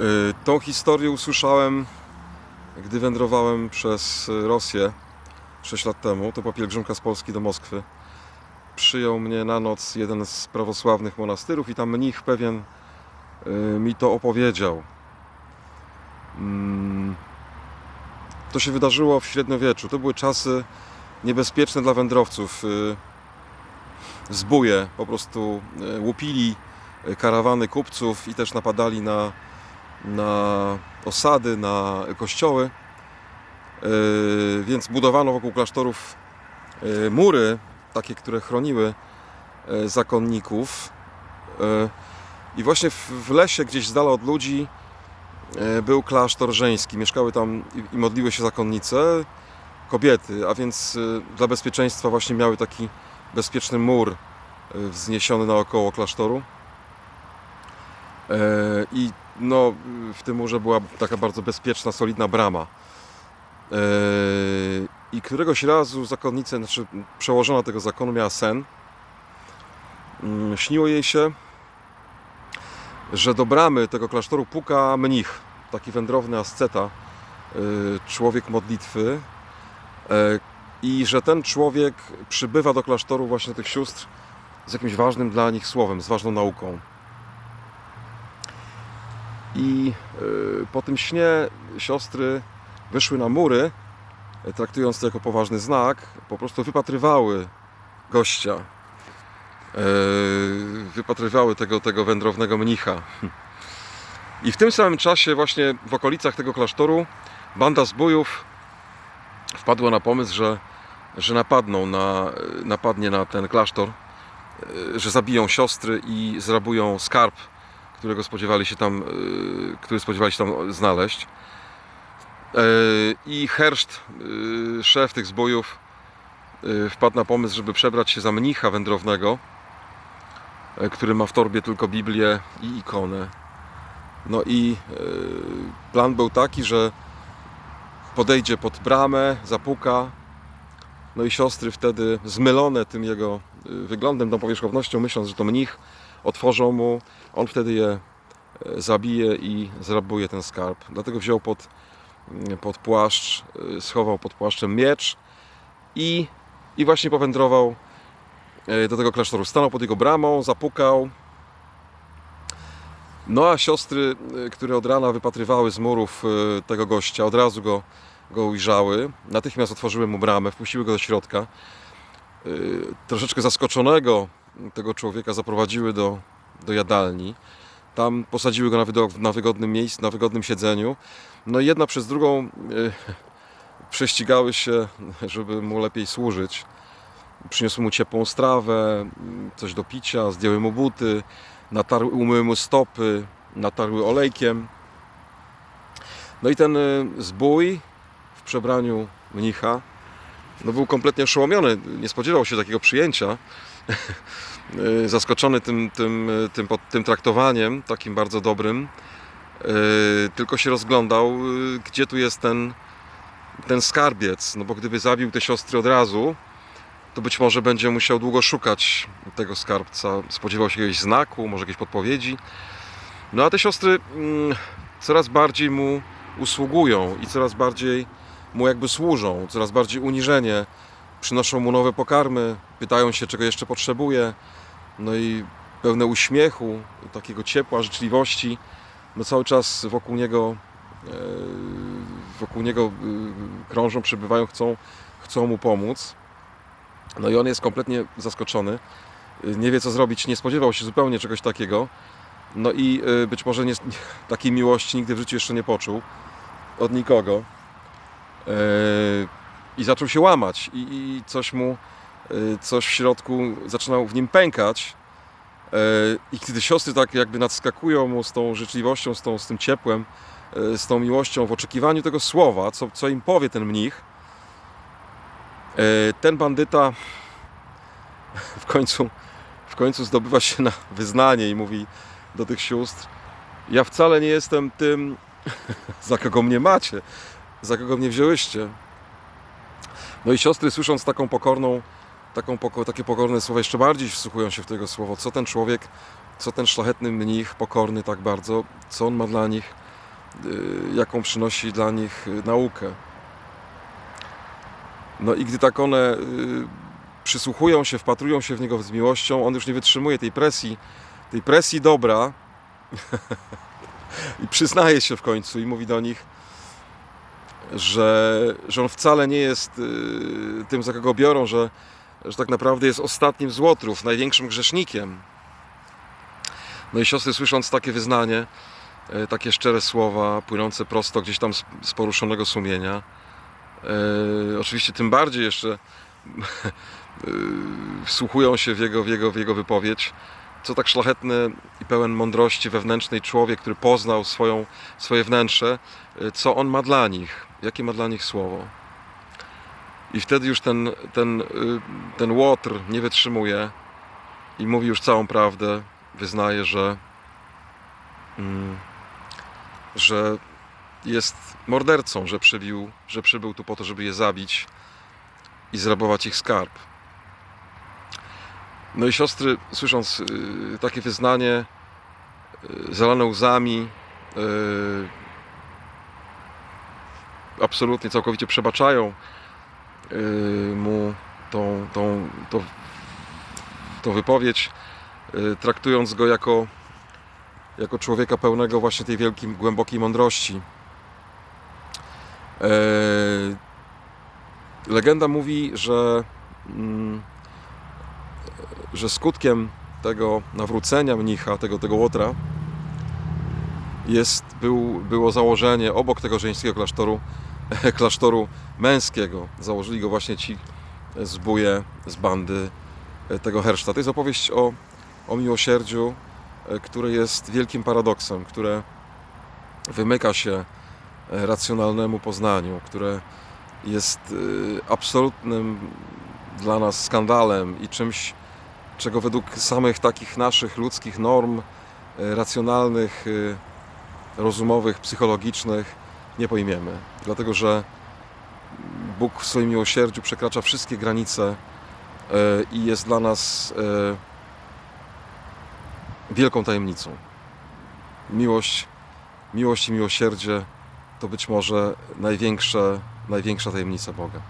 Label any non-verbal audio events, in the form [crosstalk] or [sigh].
Y, Tą historię usłyszałem, gdy wędrowałem przez Rosję 6 lat temu. To była pielgrzymka z Polski do Moskwy. Przyjął mnie na noc jeden z prawosławnych monastyrów i tam mnich pewien y, mi to opowiedział. Mm, To się wydarzyło w średniowieczu. To były czasy niebezpieczne dla wędrowców. Y, Zbóje po prostu łupili karawany kupców i też napadali na, na osady, na kościoły. Yy, Więc budowano wokół klasztorów yy, mury, takie, które chroniły yy, zakonników. I właśnie w, lesie, gdzieś z dala od ludzi, był klasztor żeński. Mieszkały tam i- modliły się zakonnice, kobiety, a więc dla bezpieczeństwa właśnie miały taki bezpieczny mur wzniesiony naokoło klasztoru. Yy, I no, w tym murze była taka bardzo bezpieczna, solidna brama. Yy, I któregoś razu zakonnica, znaczy przełożona tego zakonu miała sen. Yy, Śniło jej się, że do bramy tego klasztoru puka mnich, taki wędrowny asceta, yy, człowiek modlitwy. I że ten człowiek przybywa do klasztoru właśnie tych sióstr z jakimś ważnym dla nich słowem, z ważną nauką. I y, po tym śnie siostry wyszły na mury, y, traktując to jako poważny znak, po prostu wypatrywały gościa. Y, Wypatrywały tego, tego wędrownego mnicha. I w tym samym czasie, właśnie w okolicach tego klasztoru, banda zbójów wpadła na pomysł, że, że napadną na, napadnie na ten klasztor, że zabiją siostry i zrabują skarb którego spodziewali się tam, y, który spodziewali się tam znaleźć. Y, I Herszt, y, szef tych zbojów, y, wpadł na pomysł, żeby przebrać się za mnicha wędrownego, który ma w torbie tylko Biblię i ikonę. No i plan był taki, że podejdzie pod bramę, zapuka. No i siostry wtedy, zmylone tym jego wyglądem, tą powierzchownością, myśląc, że to mnich, otworzą mu, on wtedy je e, zabije i zrabuje ten skarb. Dlatego wziął pod, mm, pod płaszcz, e, schował pod płaszczem miecz i, i właśnie powędrował e, do tego klasztoru. Stanął pod jego bramą, zapukał. No a siostry, które od rana wypatrywały z murów tego gościa, od razu go, go ujrzały. Natychmiast otworzyły mu bramę, wpuściły go do środka. Troszeczkę zaskoczonego tego człowieka zaprowadziły do, do jadalni. Tam posadziły go na, na wygodnym miejscu, na wygodnym siedzeniu. No i jedna przez drugą e, prześcigały się, żeby mu lepiej służyć. Przyniosły mu ciepłą strawę, coś do picia, zdjęły mu buty, natarły, umyły mu stopy, natarły olejkiem. No i ten e, zbój w przebraniu mnicha no był kompletnie oszołomiony, nie spodziewał się takiego przyjęcia. [laughs] Y, zaskoczony tym, tym, tym, tym traktowaniem, takim bardzo dobrym, y, tylko się rozglądał, y, gdzie tu jest ten, ten skarbiec. No bo gdyby zabił te siostry od razu, to być może będzie musiał długo szukać tego skarbca. Spodziewał się jakiegoś znaku, może jakiejś podpowiedzi. No a te siostry mm, coraz bardziej mu usługują i coraz bardziej mu jakby służą, coraz bardziej uniżenie. Przynoszą mu nowe pokarmy, pytają się, czego jeszcze potrzebuje. No i pełne uśmiechu, takiego ciepła, życzliwości. No cały czas wokół niego, e, wokół niego e, krążą, przebywają, chcą, chcą mu pomóc. No i on jest kompletnie zaskoczony. E, Nie wie co zrobić, nie spodziewał się zupełnie czegoś takiego. No i być może nie, [laughs] takiej miłości nigdy w życiu jeszcze nie poczuł od nikogo. I zaczął się łamać i, i coś mu, e, coś w środku zaczynał w nim pękać. E, I kiedy siostry tak jakby nadskakują mu z tą życzliwością, z, tą, z tym ciepłem, e, z tą miłością, w oczekiwaniu tego słowa, co, co im powie ten mnich, ten bandyta [laughs] w końcu, w końcu zdobywa się na wyznanie i mówi do tych sióstr: Ja wcale nie jestem tym, [laughs] za kogo mnie macie, za kogo mnie wzięłyście. No i siostry, słysząc taką pokorną, taką, poko- takie pokorne słowa, jeszcze bardziej wsłuchują się w tego słowo. Co ten człowiek, co ten szlachetny mnich, pokorny tak bardzo, co on ma dla nich y, jaką przynosi dla nich y, naukę. No i gdy tak one y, przysłuchują się, wpatrują się w niego z miłością, on już nie wytrzymuje tej presji, tej presji dobra [laughs] i przyznaje się w końcu i mówi do nich, że, że on wcale nie jest y, tym, za kogo biorą, że, że tak naprawdę jest ostatnim z łotrów, największym grzesznikiem. No i siostry, słysząc takie wyznanie, e, takie szczere słowa, płynące prosto gdzieś tam z, poruszonego sumienia, e, oczywiście tym bardziej jeszcze [laughs] wsłuchują się w jego, w, jego, w jego wypowiedź, co tak szlachetny i pełen mądrości wewnętrznej człowiek, który poznał swoją, swoje wnętrze, e, co on ma dla nich, jakie ma dla nich słowo. I wtedy już ten, ten, y, ten łotr nie wytrzymuje i mówi już całą prawdę, wyznaje, że, mm, że jest mordercą, że przybił, że przybył tu po to, żeby je zabić i zrabować ich skarb. No i siostry, słysząc y, takie wyznanie, y, zalane łzami, y, absolutnie, całkowicie przebaczają mu tą, tą, tą, tą wypowiedź, traktując go jako, jako człowieka pełnego właśnie tej wielkiej, głębokiej mądrości. E, Legenda mówi, że, mm, że skutkiem tego nawrócenia mnicha, tego, tego łotra, jest, był, było założenie obok tego żeńskiego klasztoru, [laughs] klasztoru męskiego. Założyli go właśnie ci zbóje z bandy tego Herszta. To jest opowieść o, o miłosierdziu, e, które jest wielkim paradoksem, które wymyka się e, racjonalnemu poznaniu, które jest e, absolutnym dla nas skandalem i czymś, czego według samych takich naszych ludzkich norm e, racjonalnych, e, rozumowych, psychologicznych nie pojmiemy. Dlatego, że Bóg w swoim miłosierdziu przekracza wszystkie granice e, i jest dla nas wielką tajemnicą. Miłość, miłość i miłosierdzie to być może największe, największa tajemnica Boga.